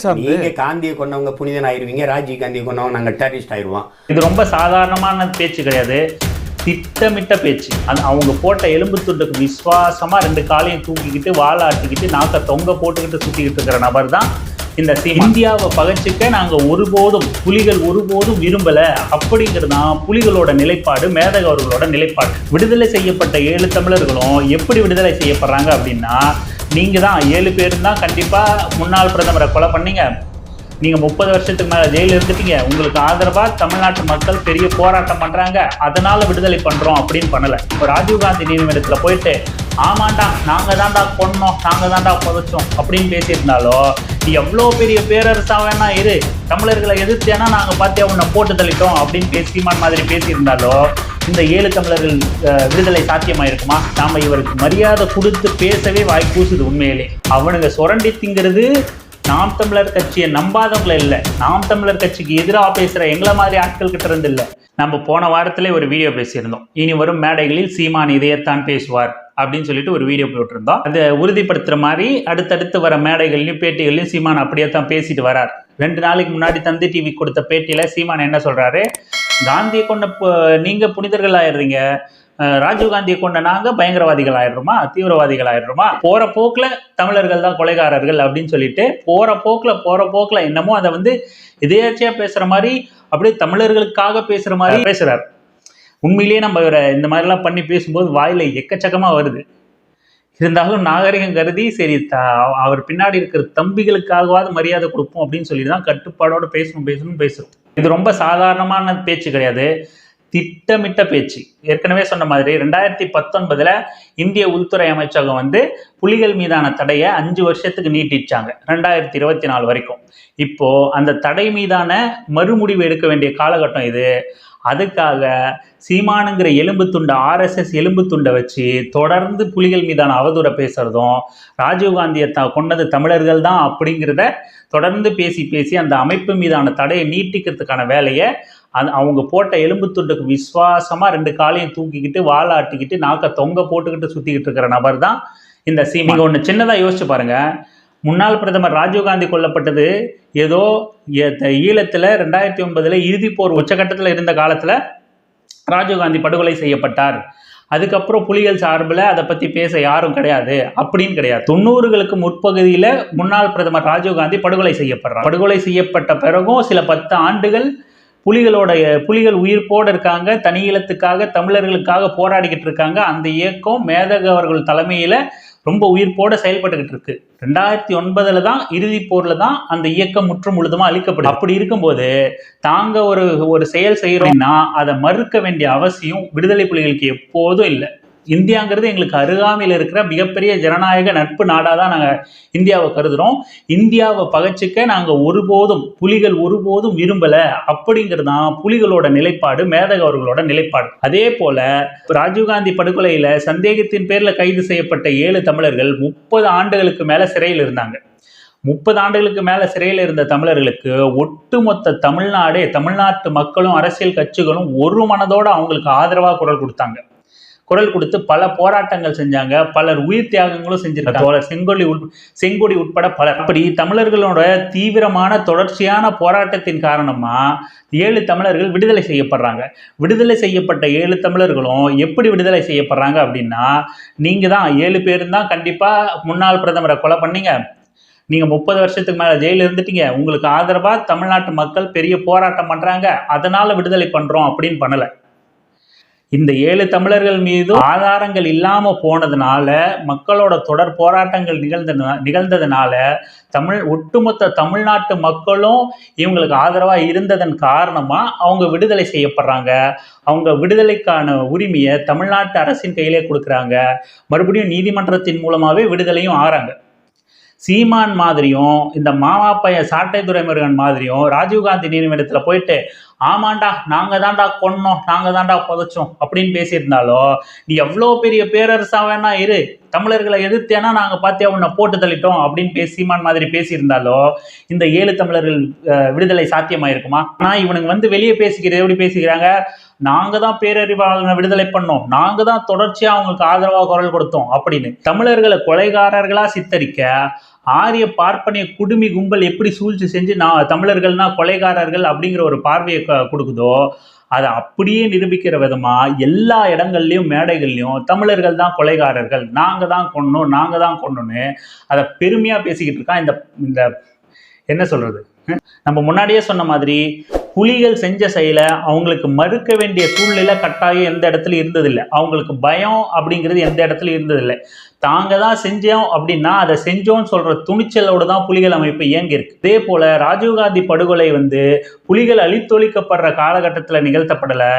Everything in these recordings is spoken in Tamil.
அரசியல் சார்ந்து நீங்க காந்தியை கொண்டவங்க புனிதன் ஆயிருவீங்க ராஜீவ் காந்தியை கொண்டவங்க நாங்க டெரரிஸ்ட் ஆயிருவோம். இது ரொம்ப சாதாரணமான பேச்சு கிடையாது. திட்டமிட்ட பேச்சு. அது அவங்க போட்ட எலும்பு துண்டுக்கு விசுவாசமா ரெண்டு காலையும் தூக்கிக்கிட்டு வாழாட்டிக்கிட்டு நாக்க தொங்க போட்டுக்கிட்டு சுத்திக்கிட்டு இருக்கிற நபர் தான் இந்த. இந்தியாவை பகச்சிக்க நாங்க ஒருபோதும் புலிகள் ஒருபோதும் விரும்பல. அப்படிங்கிறது தான் புலிகளோட நிலைப்பாடு மேதக அவர்களோட நிலைப்பாடு. விடுதலை செய்யப்பட்ட ஏழு தமிழர்களும் எப்படி விடுதலை செய்யப்படுறாங்க அப்படின்னா நீங்கள் தான் ஏழு பேர் தான் கண்டிப்பாக முன்னாள் பிரதமரை கொலை பண்ணீங்க. நீங்கள் முப்பது வருஷத்துக்கு மேலே ஜெயிலில் இருந்துட்டீங்க. உங்களுக்கு ஆதரவாக தமிழ்நாட்டு மக்கள் பெரிய போராட்டம் பண்ணுறாங்க அதனால் விடுதலை பண்ணுறோம் அப்படின்னு பண்ணலை. இப்போ ராஜீவ்காந்தி நீதிமன்றத்தில் போயிட்டு ஆமாண்டா நாங்கள் தான்டா கொன்னோம் நாங்கள் தான்டா புதைச்சோம் அப்படின்னு பேசியிருந்தாலோ நீ எவ்வளோ பெரிய பேரரசா வேணா இரு. தமிழர்களை எதிர்த்தேனா நாங்க பார்த்தியா உன்னை போட்டு தள்ளிட்டோம் அப்படின்னு பேசிமான் மாதிரி பேசியிருந்தாலோ இந்த ஏழு தமிழர்கள் அஹ், விடுதலை சாத்தியமாயிருக்குமா? நாம இவருக்கு மரியாதை கொடுத்து பேசவே வாய் கூசுது உண்மையிலே. அவனுங்க சுரண்டி திங்கிறது நாம் தமிழர் கட்சியை நம்பாதவங்கள இல்லை. நாம் தமிழர் கட்சிக்கு எதிராக பேசுற எங்களை மாதிரி ஆட்கள் கிட்ட இருந்து இல்லை. நம்ம போன வாரத்திலே ஒரு வீடியோ பேசியிருந்தோம். இனி வரும் மேடைகளில் சீமான் இதையத்தான் பேசுவார். அப்படின்னு சொல்லிட்டு ஒரு வீடியோ போட்டிருந்தோம். அதை உறுதிப்படுத்துற மாதிரி அடுத்தடுத்து வர மேடைகள்லையும் பேட்டிகள்லையும் சீமான் அப்படியே தான் பேசிட்டு வரார். ரெண்டு நாளைக்கு முன்னாடி தந்தி டிவி கொடுத்த பேட்டியில சீமான் என்ன சொல்றாரு? காந்தியை கொண்ட நீங்க புனிதர்கள் ஆயிடுறீங்க. ராஜீவ்காந்தியை கொண்ட நாங்க பயங்கரவாதிகள் ஆயிடுறோமா? தீவிரவாதிகள் ஆயிடுறோமா? போற போக்குல தமிழர்கள் தான் கொலைகாரர்கள் அப்படின்னு சொல்லிட்டு போற போக்குல போற போக்குல என்னமோ அதை வந்து இதேச்சியா பேசுற மாதிரி அப்படியே தமிழர்களுக்காக பேசுற மாதிரி பேசுறாரு. உண்மையிலேயே நம்ம இவரை இந்த மாதிரிலாம் பண்ணி பேசும்போது வாயில் எக்கச்சக்கமாக வருது. இருந்தாலும் நாகரிகம் கருதி சரி த- அவர் பின்னாடி இருக்கிற தம்பிகளுக்காகவாது மரியாதை கொடுப்போம் அப்படின்னு சொல்லி தான் கட்டுப்பாடோடு பேசணும் பேசணும் பேசுறோம். இது ரொம்ப சாதாரணமான பேச்சு கிடையாது. திட்டமிட்ட பேச்சு. ஏற்கனவே சொன்ன மாதிரி ரெண்டாயிரத்தி பத்தொன்பதில் இந்திய உள்துறை அமைச்சகம் வந்து புலிகள் மீதான தடையை அஞ்சு வருஷத்துக்கு நீட்டிச்சாங்க ரெண்டாயிரத்தி இருபத்தி நாலு வரைக்கும். இப்போது அந்த தடை மீதான மறுமுடிவு எடுக்க வேண்டிய காலகட்டம் இது. அதுக்காக சீமானுங்கிற எலும்பு துண்டை ஆர்எஸ்எஸ் எலும்பு துண்டை வச்சு தொடர்ந்து புலிகள் மீதான அவதூறை பேசுறதும் ராஜீவ்காந்தியை த கொண்டது தமிழர்கள் தான் அப்படிங்கிறத தொடர்ந்து பேசி பேசி அந்த அமைப்பு மீதான தடையை நீட்டிக்கிறதுக்கான வேலையை அது அவங்க போட்ட எலும்பு துண்டுக்கு விசுவாசமாக ரெண்டு காலையும் தூக்கிக்கிட்டு வாழாட்டிக்கிட்டு நாக்க தொங்க போட்டுக்கிட்டு சுற்றிக்கிட்டு இருக்கிற நபர் தான் இந்த சீமா ஒன்று சின்னதாக யோசிச்சு பாருங்கள் முன்னாள் பிரதமர் ராஜீவ்காந்தி கொல்லப்பட்டது. ஏதோ ஈழத்தில் த- ரெண்டாயிரத்தி ஒன்பதில் இறுதிப்போர் உச்சகட்டத்தில் இருந்த காலத்தில் ராஜீவ்காந்தி படுகொலை செய்யப்பட்டார். அதுக்கப்புறம் புலிகள் சார்பில் அதை பற்றி பேச யாரும் கிடையாது. அப்படின்னு கிடையாது. தொண்ணூறுகளுக்கு முற்பகுதியில் முன்னாள் பிரதமர் ராஜீவ்காந்தி படுகொலை செய்யப்படுறார். படுகொலை செய்யப்பட்ட பிறகும் சில பத்து ஆண்டுகள் புலிகளோட புலிகள் உயிர்ப்போடு இருக்காங்க. தனியீழத்துக்காக தமிழர்களுக்காக போராடிக்கிட்டு இருக்காங்க. அந்த இயக்கம் மேதக அவர்கள் தலைமையில் ரொம்ப உயிர்ப்போட செயல்பட்டுக்கிட்டு இருக்கு. ரெண்டாயிரத்தி ஒன்பதுல தான் இறுதிப் போர்ல தான் அந்த இயக்கம் முற்று முழுதுமா அழிக்கப்படும் அப்படி இருக்கும்போது தாங்க ஒரு ஒரு செயல் செய்யறோம்னா அதை மறுக்க வேண்டிய அவசியம் விடுதலை புலிகளுக்கு எப்போதும் இல்லை. இந்தியாங்கிறது எங்களுக்கு அருகாமையில் இருக்கிற மிகப்பெரிய ஜனநாயக நட்பு நாடாக தான் நாங்கள் இந்தியாவை கருதுகிறோம் இந்தியாவை பகச்சிக்க நாங்கள் ஒருபோதும் புலிகள் ஒருபோதும் விரும்பல. அப்படிங்கிறது தான் புலிகளோட நிலைப்பாடு மேதக அவர்களோட நிலைப்பாடு. அதே போல ராஜீவ்காந்தி படுகொலையில் சந்தேகத்தின் பேரில் கைது செய்யப்பட்ட ஏழு தமிழர்கள் முப்பது ஆண்டுகளுக்கு மேலே சிறையில் இருந்தாங்க. முப்பது ஆண்டுகளுக்கு மேலே சிறையில் இருந்த தமிழர்களுக்கு ஒட்டுமொத்த தமிழ்நாடே தமிழ்நாட்டு மக்களும் அரசியல் கட்சிகளும் ஒரு மனதோட அவங்களுக்கு ஆதரவாக குரல் கொடுத்தாங்க. குரல் கொடுத்து பல போராட்டங்கள் செஞ்சாங்க. பலர் உயிர் தியாகங்களும் செஞ்சிருக்காங்க. செங்கொடி உட் செங்கொடி உட்பட பலர் அப்படி தமிழர்களோட தீவிரமான தொடர்ச்சியான போராட்டத்தின் காரணமா ஏழு தமிழர்கள் விடுதலை செய்யப்படுறாங்க. விடுதலை செய்யப்பட்ட ஏழு தமிழர்களும் எப்படி விடுதலை செய்யப்படுறாங்க அப்படின்னா நீங்க தான் ஏழு பேரும் தான் கண்டிப்பா முன்னாள் பிரதமரை கொலை பண்ணீங்க. நீங்க முப்பது வருஷத்துக்கு மேல ஜெயில இருந்துட்டீங்க. உங்களுக்கு ஆதரவா தமிழ்நாட்டு மக்கள் பெரிய போராட்டம் பண்றாங்க. அதனால விடுதலை பண்றோம் அப்படின்னு பண்ணல. இந்த ஏழு தமிழர்கள் மீது ஆதாரங்கள் இல்லாம போனதுனால மக்களோட தொடர் போராட்டங்கள் நிகழ்ந்த நிகழ்ந்ததுனால தமிழ் ஒட்டுமொத்த தமிழ்நாட்டு மக்களும் இவங்களுக்கு ஆதரவா இருந்ததன் காரணமா அவங்க விடுதலை செய்யப்படுறாங்க. அவங்க விடுதலைக்கான உரிமையை தமிழ்நாட்டு அரசின் கையிலே கொடுக்குறாங்க. மறுபடியும் நீதிமன்றத்தின் மூலமாவே விடுதலையும் ஆறாங்க சீமான் மாதிரியும் இந்த மாமாப்பைய சாட்டை துறைமுருகன் மாதிரியும் ராஜீவ்காந்தி நீதிமன்றத்தில் போயிட்டு ஆமாண்டா நாங்க தான்டா கொன்னோம் நாங்க தான்டா புதைச்சோம் அப்படின்னு பேசியிருந்தாலோ நீ எவ்வளோ பெரிய பேரரசா வேணா இரு தமிழர்களை எதிர்த்தேனா நாங்க பார்த்தியா உன்னை போட்டு தள்ளிட்டோம் அப்படின்னு பேசி சீமான் மாதிரி பேசியிருந்தாலோ இந்த ஏழு தமிழர்கள் விடுதலை சாத்தியமாயிருக்குமா? ஆனா இவனுங்க வந்து வெளியே பேசிக்கிறது எப்படி பேசிக்கிறாங்க? நாங்க தான் பேரறிவாளனை விடுதலை பண்ணோம் நாங்க தான் தொடர்ச்சியா அவங்களுக்கு ஆதரவாக குரல் கொடுத்தோம் அப்படின்னு. தமிழர்களை கொலைகாரர்களா சித்தரிக்க ஆரிய பார்ப்பனிய குடுமி கும்பல் எப்படி சூழ்ச்சி செஞ்சு நான் தமிழர்கள்னா கொலைகாரர்கள் அப்படிங்கிற ஒரு பார்வையை கொடுக்குதோ அதை அப்படியே நிரூபிக்கிற விதமா எல்லா இடங்கள்லையும் மேடைகள்லையும் தமிழர்கள் தான் கொலைகாரர்கள். நாங்கள் தான் கொன்னோம் நாங்க தான் கொன்னோன்னு அதை பெருமையாக பேசிக்கிட்டு இருக்கான் இந்த இந்த என்ன சொல்கிறது நம்ம முன்னாடியே சொன்ன மாதிரி புலிகள் செஞ்ச செயலை அவங்களுக்கு மறுக்க வேண்டிய சூழ்நிலை கட்டாயம் எந்த இடத்துல இருந்ததில்லை. அவங்களுக்கு பயம் அப்படிங்கிறது எந்த இடத்துல இருந்ததில்லை. தாங்க தான் செஞ்சோம் அப்படின்னா அதை செஞ்சோம்னு சொல்கிற துணிச்சலோடு தான் புலிகள் அமைப்பு இயங்கியிருக்கு. இதே போல் ராஜீவ்காந்தி படுகொலை வந்து புலிகள் அழித்தொழிக்கப்படுற காலகட்டத்தில் நிகழ்த்தப்படலை.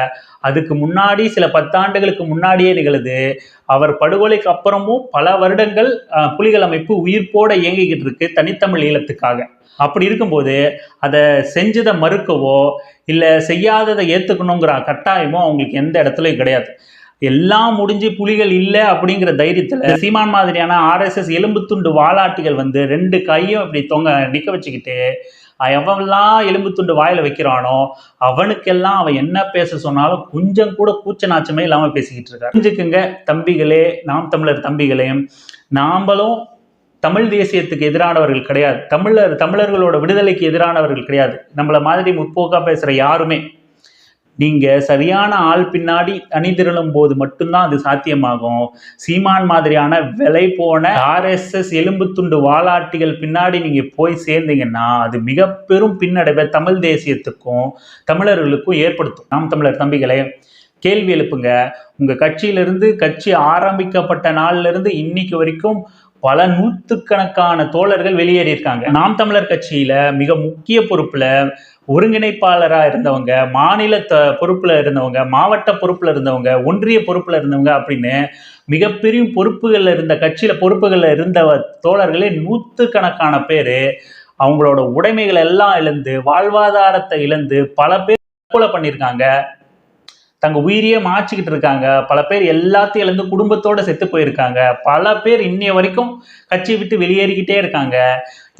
அதுக்கு முன்னாடி சில பத்தாண்டுகளுக்கு முன்னாடியே நிகழுது. அவர் படுகொலைக்கு அப்புறமும் பல வருடங்கள் புலிகள் அமைப்பு உயிர்ப்போட இயங்கிக்கிட்டு இருக்கு தனித்தமிழ் ஈழத்துக்காக. அப்படி இருக்கும்போது அதை செஞ்சதை மறுக்கவோ இல்லை செய்யாததை ஏற்றுக்கணுங்கிற கட்டாயமோ அவங்களுக்கு எந்த இடத்துலையும் கிடையாது. எல்லாம் முடிஞ்சு புலிகள் இல்லை அப்படிங்கிற தைரியத்தில் சீமான் மாதிரியான ஆர்எஸ்எஸ் எலும்பு துண்டு வாலாட்டிகள் வந்து ரெண்டு கையும் இப்படி தொங்க நிற்க வச்சுக்கிட்டு எவன்லாம் எலும்பு துண்டு வைக்கிறானோ அவனுக்கெல்லாம் அவன் என்ன பேச சொன்னாலும் கொஞ்சம் கூட கூச்ச நாச்சமே இல்லாமல் பேசிக்கிட்டு இருக்காரு. புரிஞ்சுக்குங்க தம்பிகளே நாம் தமிழர் தம்பிகளே நாம்பளும் தமிழ் தேசியத்துக்கு எதிரானவர்கள் கிடையாது. தமிழர் தமிழர்களோட விடுதலைக்கு எதிரானவர்கள் கிடையாது. நம்மளை மாதிரி முற்போக்காக பேசுகிற யாருமே. நீங்கள் சரியான ஆள் பின்னாடி அணிதிரளும் போது மட்டும்தான் அது சாத்தியமாகும். சீமான் மாதிரியான விலை போன ஆர்எஸ்எஸ் எலும்பு துண்டு வாலாட்டிகள் பின்னாடி நீங்கள் போய் சேர்ந்தீங்கன்னா அது மிக பெரும் பின்னடைவை தமிழ் தேசியத்துக்கும் தமிழர்களுக்கும் ஏற்படுத்தும். நாம் தமிழர் தம்பிகளே கேள்வி எழுப்புங்க. உங்கள் கட்சியிலிருந்து கட்சி ஆரம்பிக்கப்பட்ட நாள்லேருந்து இன்னைக்கு வரைக்கும் பல நூற்றுக்கணக்கான தோழர்கள் வெளியேறியிருக்காங்க. நாம் தமிழர் கட்சியில் மிக முக்கிய பொறுப்பில் ஒருங்கிணைப்பாளராக இருந்தவங்க மாநில த பொறுப்பில் இருந்தவங்க மாவட்ட பொறுப்பில் இருந்தவங்க ஒன்றிய பொறுப்பில் இருந்தவங்க அப்படின்னு மிகப்பெரிய பொறுப்புகளில் இருந்த கட்சியில் பொறுப்புகளில் இருந்த தோழர்களே நூற்றுக்கணக்கான பேர் அவங்களோட உடைமைகள் எல்லாம் இழந்து வாழ்வாதாரத்தை இழந்து பல பேர் தற்கொலை பண்ணியிருக்காங்க. தங்க உயிரியே மாச்சிக்கிட்டு இருக்காங்க. பல பேர் எல்லாத்தையும் இழந்து குடும்பத்தோடு செத்து போயிருக்காங்க. பல பேர் இன்னைய வரைக்கும் கட்சி விட்டு வெளியேறிக்கிட்டே இருக்காங்க.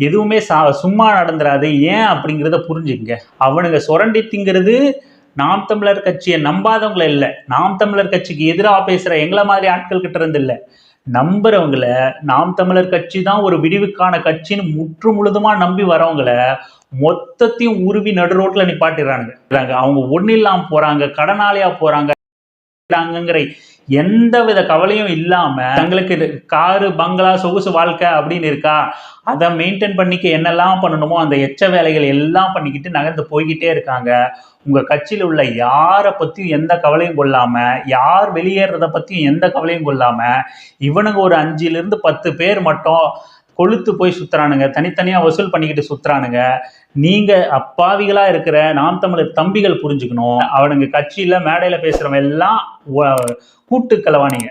எதுவுமே சா சும்மா நடந்துராது ஏன் அப்படிங்கிறத புரிஞ்சுக்கங்க. அவனுங்க சுரண்டி திங்கிறது நாம் தமிழர் கட்சியை நம்பாதவங்கள இல்லை. நாம் தமிழர் கட்சிக்கு எதிராக பேசுகிற எங்களை மாதிரி ஆட்கள் கிட்ட இருந்து இல்லை. நம்புறவங்கள நாம் தமிழர் கட்சி தான் ஒரு விடிவுக்கான கட்சின்னு முற்று முழுதுமாக நம்பி வரவங்கள மொத்தத்தையும் உருவி நடு ரோட்ல நிப்பாட்டிடுறானுங்க. அவங்க ஒன்றும் இல்லாமல் போறாங்க கடனாளியா போறாங்க எந்த வித கவலையும் இல்லாம தங்களுக்கு இது காரு பங்களா சொகுசு வாழ்க்கை அப்படின்னு இருக்கா? அதை மெயின்டைன் பண்ணிக்க என்னெல்லாம் பண்ணணுமோ அந்த எச்ச வேலைகள் எல்லாம் பண்ணிக்கிட்டு நகர்ந்து போய்கிட்டே இருக்காங்க. உங்க கட்சியில் உள்ள யாரை பத்தியும் எந்த கவலையும் கொள்ளாம யார் வெளியேறத பத்தியும் எந்த கவலையும் கொள்ளாம இவனுங்க ஒரு அஞ்சிலிருந்து பத்து பேர் மட்டும் கொளுத்து போய் சுற்றுறானுங்க தனித்தனியாக வசூல் பண்ணிக்கிட்டு சுற்றுறானுங்க நீங்கள் அப்பாவிகளாக இருக்கிற நாம் தமிழர் தம்பிகள் புரிஞ்சுக்கணும். அவனுங்க கட்சியில் மேடையில் பேசுகிறவங்க எல்லாம் கூட்டு கலவானிங்க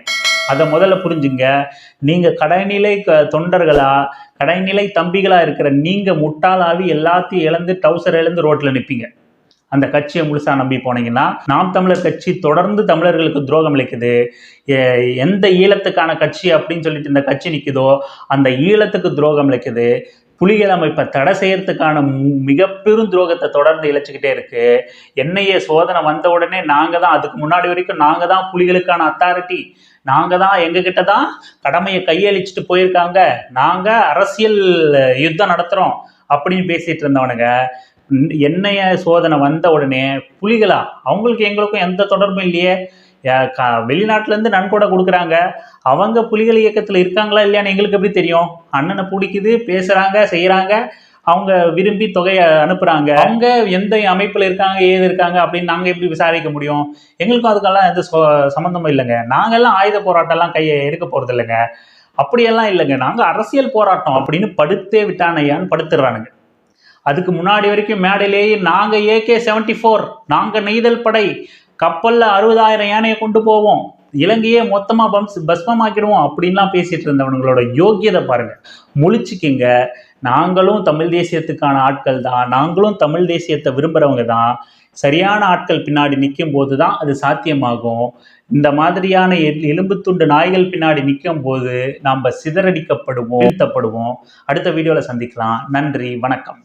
அதை முதல்ல புரிஞ்சுங்க. நீங்கள் கடைநிலை க- தொண்டர்களா கடைநிலை தம்பிகளாக இருக்கிற நீங்கள் முட்டாளாவி எல்லாத்தையும் இழந்து டவுசர் இழந்து ரோட்டில் நிற்பீங்க அந்த கட்சியை முழுசாக நம்பி போனீங்கன்னா நாம் தமிழர் கட்சி தொடர்ந்து தமிழர்களுக்கு துரோகம் இழைக்குது எந்த ஈழத்துக்கான கட்சி அப்படின்னு சொல்லிட்டு இந்த கட்சி நிற்குதோ அந்த ஈழத்துக்கு துரோகம் இழைக்குது புலிகள் அமைப்பை தடை செய்யறதுக்கான மு- மிக பெரும் துரோகத்தை தொடர்ந்து இழைச்சிக்கிட்டே இருக்கு. என்ஐஏ சோதனை வந்த உடனே நாங்கள் தான் அதுக்கு முன்னாடி வரைக்கும் நாங்கள் தான் புலிகளுக்கான அத்தாரிட்டி நாங்கள் தான் எங்ககிட்ட தான் கடமையை கையளிச்சுட்டு போயிருக்காங்க. நாங்கள் அரசியல் யுத்தம் நடத்துகிறோம் அப்படின்னு பேசிட்டு இருந்தவனுங்க. எண்ணெய சோதனை வந்த உடனே புலிகளா? அவங்களுக்கு எங்களுக்கும் எந்த தொடர்பும் இல்லையே. வெளிநாட்டிலேருந்து நன்கொடை கொடுக்குறாங்க. அவங்க புலிகள் இயக்கத்தில் இருக்காங்களா இல்லையான்னு எங்களுக்கு எப்படி தெரியும்? அண்ணனை பிடிக்குது பேசுகிறாங்க செய்கிறாங்க அவங்க விரும்பி தொகையை அனுப்புகிறாங்க அவங்க எந்த அமைப்பில் இருக்காங்க ஏது இருக்காங்க அப்படின்னு நாங்கள் எப்படி விசாரிக்க முடியும்? எங்களுக்கும் அதுக்கெல்லாம் எந்த சம்மந்தமும் இல்லைங்க. நாங்கள்லாம் ஆயுத போராட்டம்லாம் கையை எடுக்க போகிறது இல்லைங்க அப்படியெல்லாம் இல்லைங்க. நாங்கள் அரசியல் போராட்டம் அப்படின்னு படுத்தே விட்டானையான்னு படுத்துடுறானுங்க அதுக்கு முன்னாடி வரைக்கும் மேடையிலேயே நாங்கள் ஏகே செவன்டி ஃபோர் நாங்கள் நெய்தல் படை கப்பலில் அறுபதாயிரம் யானையை கொண்டு போவோம். இலங்கையே மொத்தமாக பம்ஸ் பஸ்மமாக்கிடுவோம் அப்படின்லாம் பேசிகிட்டு இருந்தவனுங்களோட யோக்கியதை பாருங்கள் முழிச்சுக்கிங்க. நாங்களும் தமிழ் தேசியத்துக்கான ஆட்கள் தான். நாங்களும் தமிழ் தேசியத்தை விரும்புறவங்க தான். சரியான ஆட்கள் பின்னாடி நிற்கும் போது தான் அது சாத்தியமாகும். இந்த மாதிரியான எல்- எலும்புத்துண்டு நாய்கள் பின்னாடி நிற்கும் போது நாம் சிதறடிக்கப்படுவோம் வீழ்த்தப்படுவோம். அடுத்த வீடியோவில் சந்திக்கலாம். நன்றி வணக்கம்.